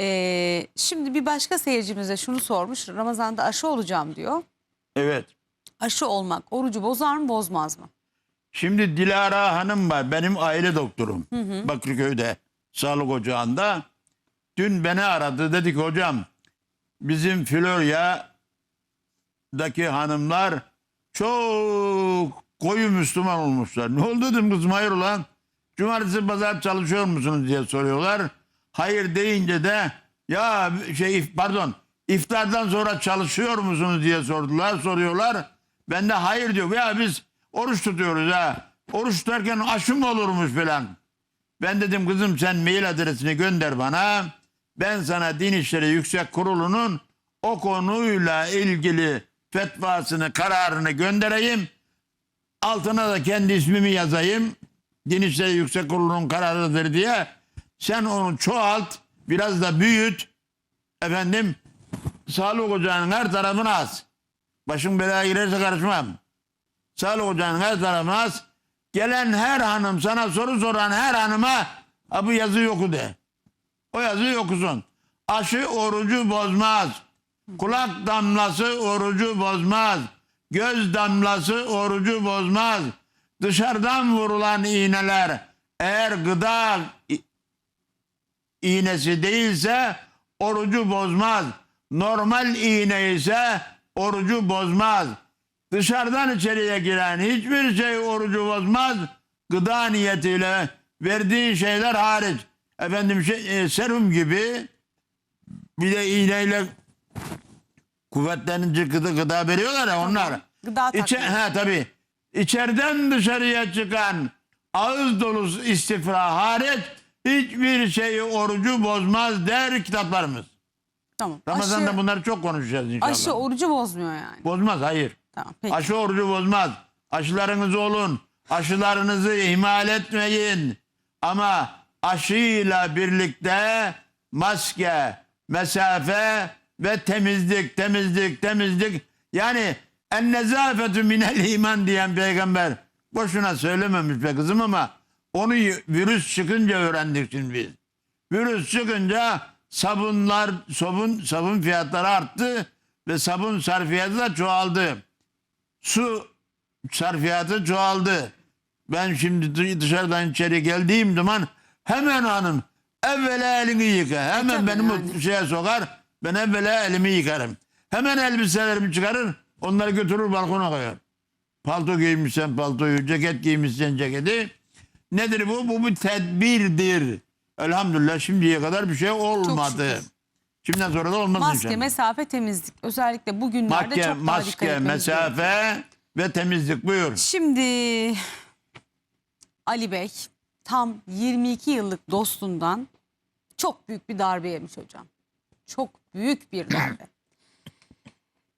Ee, şimdi bir başka seyircimize şunu sormuş. Ramazan'da aşı olacağım diyor. Evet. Aşı olmak orucu bozar mı bozmaz mı? Şimdi Dilara Hanım var. Benim aile doktorum. Bakırköy'de sağlık ocağında. Dün beni aradı. Dedi ki hocam bizim Florya'daki hanımlar çok koyu Müslüman olmuşlar. Ne oldu dedim kızım hayır ulan. Cumartesi pazar çalışıyor musunuz diye soruyorlar. Hayır deyince de ya şey pardon iftardan sonra çalışıyor musunuz diye sordular soruyorlar. Ben de hayır diyor. Ya biz oruç tutuyoruz ha. Oruç tutarken aşı mı olurmuş falan. Ben dedim kızım sen mail adresini gönder bana. Ben sana Din İşleri Yüksek Kurulu'nun o konuyla ilgili fetvasını, kararını göndereyim. Altına da kendi ismimi yazayım. Din İşleri Yüksek Kurulu'nun kararıdır diye. Sen onu çoğalt, biraz da büyüt. Efendim, sağlık ocağının her tarafına as. Başın belaya girerse karışmam. Sağlık ocağının her tarafına as. Gelen her hanım, sana soru soran her hanıma ha bu yazı yoku de. O yazıyı okusun. Aşı orucu bozmaz. Kulak damlası orucu bozmaz. Göz damlası orucu bozmaz. Dışarıdan vurulan iğneler eğer gıda iğnesi değilse orucu bozmaz. Normal iğne ise orucu bozmaz. Dışarıdan içeriye giren hiçbir şey orucu bozmaz. Gıda niyetiyle verdiğin şeyler hariç. Efendim şey, e, serum gibi bir de iğneyle kuvvetlenici gıda, gıda veriyorlar ya onlar. Gıda İçe, ha tabii. İçeriden dışarıya çıkan ağız dolusu istifra hariç hiçbir şeyi orucu bozmaz der kitaplarımız. Tamam. Ramazan'da aşı, bunları çok konuşacağız inşallah. aşı orucu bozmuyor yani. Bozmaz hayır. Tamam peki. Aşı orucu bozmaz. Aşılarınız olun. Aşılarınızı ihmal etmeyin. Ama aşıyla birlikte maske, mesafe ve temizlik, temizlik, temizlik. Yani en nezafetü minel iman diyen peygamber boşuna söylememiş be kızım ama onu virüs çıkınca öğrendik şimdi biz. Virüs çıkınca sabunlar, sabun, sabun fiyatları arttı ve sabun sarfiyatı da çoğaldı. Su sarfiyatı çoğaldı. Ben şimdi dı- dışarıdan içeri geldiğim zaman hemen hanım evvela elini yıka. Hemen tabii benim yani. şeye sokar. Ben evvela elimi yıkarım. Hemen elbiselerimi çıkarır. Onları götürür balkona koyar. Palto giymişsen paltoyu, ceket giymişsen ceketi. Nedir bu? Bu bir tedbirdir. Elhamdülillah şimdiye kadar bir şey olmadı. Şimdiden sonra da olmaz Maske, inşallah. mesafe, temizlik. Özellikle bugünlerde Maske, çok daha dikkat maske, etmemiz gerekiyor. mesafe ve temizlik buyur. Şimdi Ali Bey tam 22 yıllık dostundan çok büyük bir darbe yemiş hocam. Çok büyük bir darbe.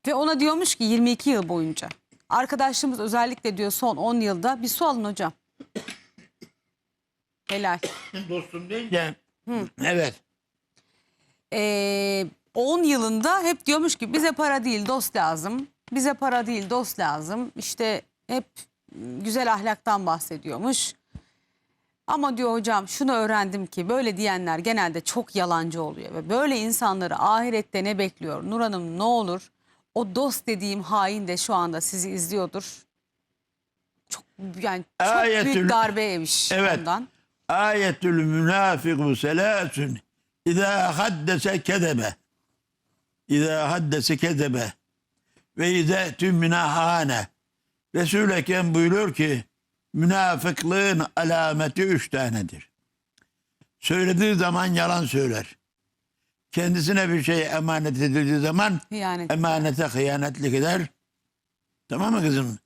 Ve ona diyormuş ki 22 yıl boyunca. Arkadaşlığımız özellikle diyor son 10 yılda bir su alın hocam. Helal. Dostum deyince evet. Ee, 10 yılında hep diyormuş ki bize para değil dost lazım. Bize para değil dost lazım. İşte hep güzel ahlaktan bahsediyormuş. Ama diyor hocam şunu öğrendim ki böyle diyenler genelde çok yalancı oluyor. Ve böyle insanları ahirette ne bekliyor? Nur Hanım ne olur o dost dediğim hain de şu anda sizi izliyordur. Çok yani çok Ayetül- büyük darbe yemiş Evet. ondan. Ayetül münafiku selâsün. İzâ haddese kedebe. İzâ haddese kedebe. Ve izâ tümmine hâne. Resul-i Ekrem buyuruyor ki münafıklığın alameti üç tanedir. Söylediği zaman yalan söyler. Kendisine bir şey emanet edildiği zaman Hıyanet. emanete hıyanetlik eder. Tamam mı kızım?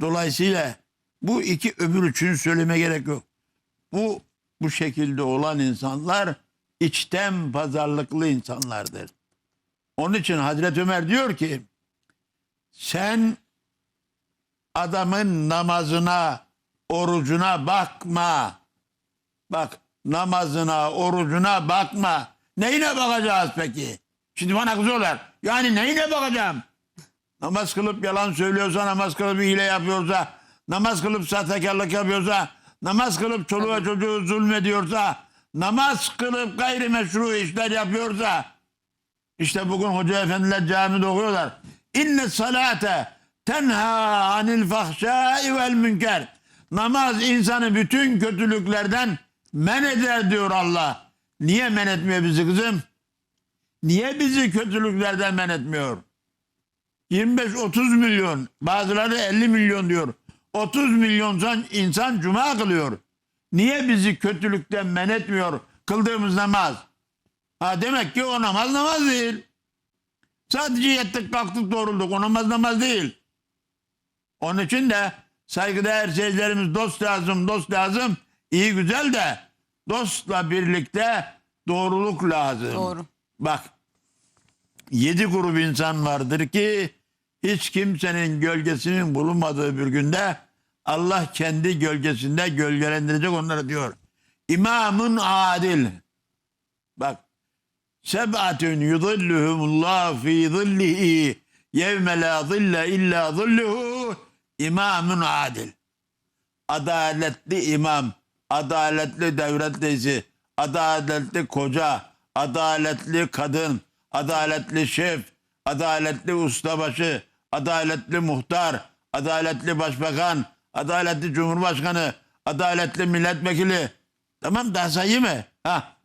Dolayısıyla bu iki öbür için söyleme gerek yok. Bu bu şekilde olan insanlar içten pazarlıklı insanlardır. Onun için Hazreti Ömer diyor ki sen adamın namazına, orucuna bakma. Bak namazına, orucuna bakma. Neyine bakacağız peki? Şimdi bana kızıyorlar. Yani neyine bakacağım? Namaz kılıp yalan söylüyorsa, namaz kılıp hile yapıyorsa, namaz kılıp sahtekarlık yapıyorsa, namaz kılıp çoluğa çocuğu zulmediyorsa, namaz kılıp gayrimeşru işler yapıyorsa işte bugün hoca efendiler camide okuyorlar. İnne salate tenha anil fahşai vel münker. Namaz insanı bütün kötülüklerden men eder diyor Allah. Niye men etmiyor bizi kızım? Niye bizi kötülüklerden men etmiyor? 25-30 milyon bazıları 50 milyon diyor. 30 milyon insan, insan cuma kılıyor. Niye bizi kötülükten men etmiyor kıldığımız namaz? Ha demek ki o namaz namaz değil. Sadece yettik kalktık doğrulduk. O namaz namaz değil. Onun için de saygıdeğer seyircilerimiz dost lazım, dost lazım. İyi güzel de dostla birlikte doğruluk lazım. Doğru. Bak yedi grup insan vardır ki hiç kimsenin gölgesinin bulunmadığı bir günde Allah kendi gölgesinde gölgelendirecek onları diyor. İmamun adil. Bak Seb'atun yudilluhumullah fi zillihi yevme la zille illa zilluhu imamun adil. Adaletli imam, adaletli devlet reisi, adaletli koca, adaletli kadın, adaletli şef, adaletli ustabaşı, adaletli muhtar, adaletli başbakan, adaletli cumhurbaşkanı, adaletli milletvekili. Tamam daha sayayım mı? Ha.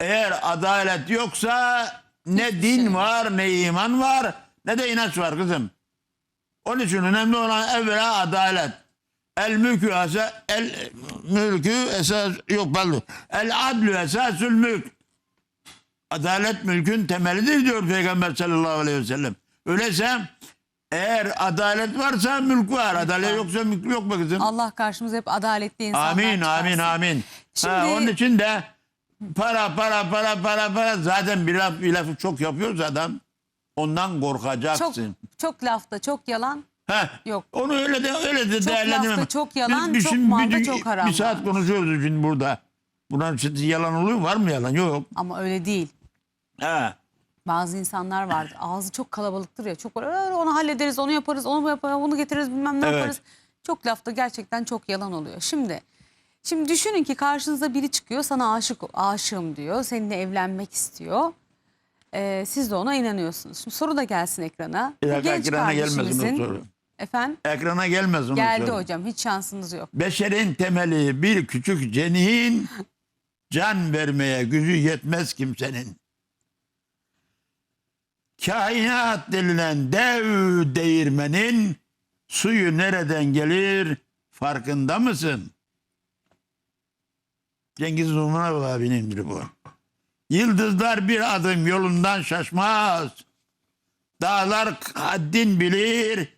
Eğer adalet yoksa ne din var, ne iman var, ne de inanç var kızım. Onun için önemli olan evvela adalet. El mülkü esa, el mülkü esas yok pardon. El adlü esasül mülk. Adalet mülkün temelidir diyor Peygamber sallallahu aleyhi ve sellem. Öyleyse eğer adalet varsa mülk var. Adalet yoksa mülk yok mu kızım? Allah karşımıza hep adaletli insanlar Amin çıkarsın. amin amin. Şimdi- Ha, onun için de para para para para para zaten bir, laf, bir lafı çok yapıyorsa adam ondan Çok, korkacaksın. çok lafta çok yalan. Heh, Yok. Onu öyle de öyle de değerlendirmem. lafta çok yalan, çok malda bir, çok haram Bir saat konuşuyoruz şimdi burada. Buna şimdi yalan oluyor mu? Var mı yalan? Yok. Ama öyle değil. Ha. Bazı insanlar vardır. Ağzı çok kalabalıktır ya. Çok "Ee, onu hallederiz, onu yaparız, onu yaparız, bunu getiririz, bilmem ne Evet. yaparız. Çok lafta gerçekten çok yalan oluyor. Şimdi şimdi düşünün ki karşınıza biri çıkıyor, sana aşık aşığım diyor. Seninle evlenmek istiyor. Ee, siz de ona inanıyorsunuz. Şimdi soru da gelsin ekrana. Bir dakika genç ekrana kardeşimizin- soru. Efendim? Ekrana gelmez onu Geldi soru. hocam. Hiç şansınız yok. Beşerin temeli bir küçük cenihin can vermeye gücü yetmez kimsenin. Kainat denilen dev değirmenin suyu nereden gelir farkında mısın? Cengiz Umar abinin biri bu. Yıldızlar bir adım yolundan şaşmaz. Dağlar haddin bilir,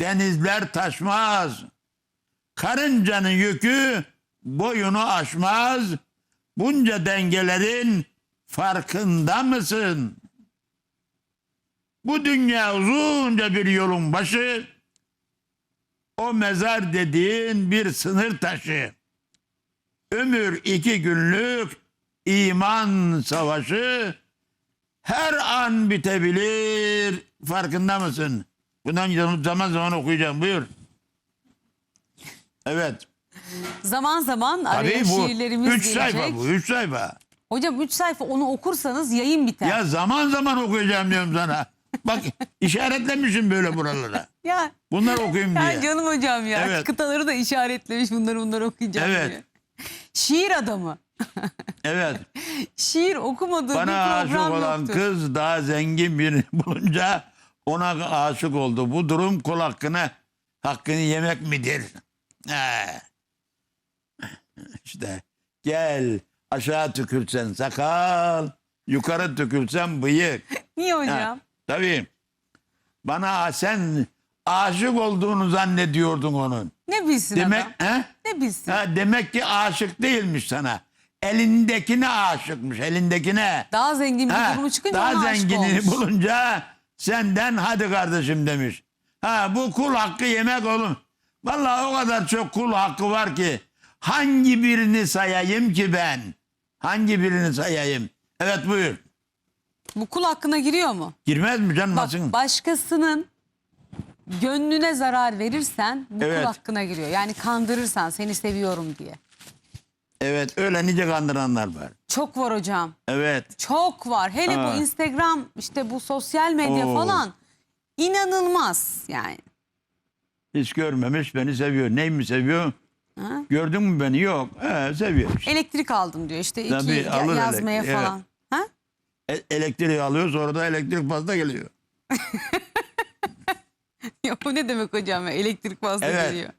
denizler taşmaz. Karıncanın yükü boyunu aşmaz. Bunca dengelerin farkında mısın? Bu dünya uzunca bir yolun başı. O mezar dediğin bir sınır taşı. Ömür iki günlük iman savaşı her an bitebilir. Farkında mısın? Bundan zaman zaman okuyacağım. Buyur. Evet. Zaman zaman araya Tabii bu şiirlerimiz üç gelecek. sayfa bu. Üç sayfa. Hocam 3 sayfa onu okursanız yayın biter. Ya zaman zaman okuyacağım diyorum sana. Bak işaretlemişim böyle buralara. Ya, Bunlar okuyayım ya diye. canım hocam ya. Evet. Kıtaları da işaretlemiş bunları bunları okuyacağım Evet. diye. Şiir adamı. Evet. Şiir okumadığı Bana bir aşık program olan yoktur. kız daha zengin birini bulunca ona aşık oldu. Bu durum kul hakkını hakkını yemek midir? He. İşte gel aşağı tükürsen sakal, yukarı tükürsen bıyık. Niye hocam? Tabii. Bana sen aşık olduğunu zannediyordun onun. Ne bilsin Demek adam? he? Ne bilsin? Ha, demek ki aşık değilmiş sana. Elindekine aşıkmış, elindekine. Daha zengin bir Ha, durumu çıkınca daha ona aşık zengini olmuş. bulunca senden hadi kardeşim demiş. Ha bu kul hakkı yemek oğlum. Vallahi o kadar çok kul hakkı var ki hangi birini sayayım ki ben? Hangi birini sayayım? Evet buyur. Bu kul hakkına giriyor mu? Girmez mi canım? Bak Nasıl? başkasının gönlüne zarar verirsen bu Evet. kul hakkına giriyor. Yani kandırırsan seni seviyorum diye. Evet öyle nice kandıranlar var. Çok var hocam. Evet. Çok var. Hele Ha. bu Instagram işte bu sosyal medya Oo. falan inanılmaz yani. Hiç görmemiş beni seviyor. Ney mi seviyor? Ha? Gördün mü beni? Yok. He, seviyor işte. Elektrik aldım diyor işte iki Tabii, ya- alır yazmaya elektrik, falan. E- elektriği alıyor sonra da elektrik fazla geliyor. Ya bu ne demek hocam ya elektrik fazla Evet. geliyor.